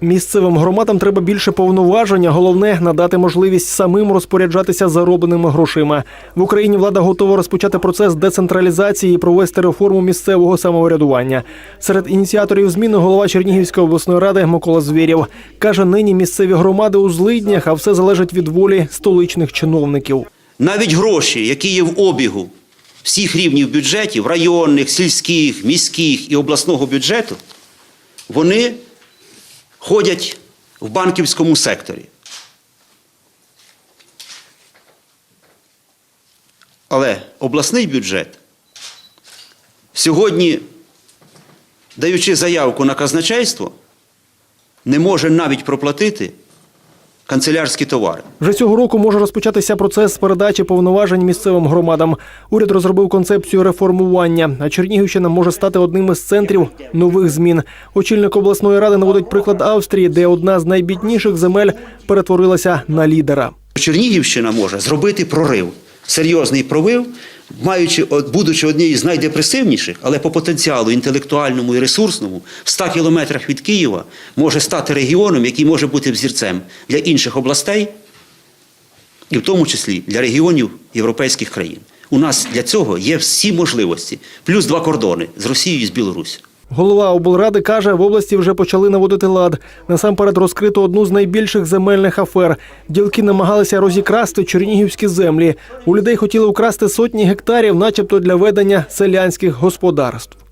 Місцевим громадам треба більше повноваження. Головне надати можливість самим розпоряджатися заробленими грошима. В Україні влада готова розпочати процес децентралізації і провести реформу місцевого самоврядування. Серед ініціаторів зміни голова Чернігівської обласної ради Микола Звєрєв каже: нині місцеві громади у злиднях, а все залежить від волі столичних чиновників. Навіть гроші, які є в обігу всіх рівнів бюджетів, районних, сільських, міських і обласного бюджету, вони ходять в банківському секторі. Але обласний бюджет сьогодні, даючи заявку на казначейство, не може навіть проплатити канцелярські товари. Вже цього року може розпочатися процес передачі повноважень місцевим громадам. Уряд розробив концепцію реформування, а Чернігівщина може стати одним із центрів нових змін. Очільник обласної ради наводить приклад Австрії, де одна з найбідніших земель перетворилася на лідера. Чернігівщина може зробити прорив, серйозний прорив, маючи, будучи однією з найдепресивніших, але по потенціалу інтелектуальному і ресурсному, в 100 кілометрах від Києва може стати регіоном, який може бути взірцем для інших областей, і в тому числі для регіонів європейських країн. У нас для цього є всі можливості, плюс два кордони з Росією і з Білорусі. Голова облради каже, в області вже почали наводити лад. Насамперед розкрито одну з найбільших земельних афер. Ділки намагалися розікрасти чернігівські землі. У людей хотіли украсти сотні гектарів, начебто для ведення селянських господарств.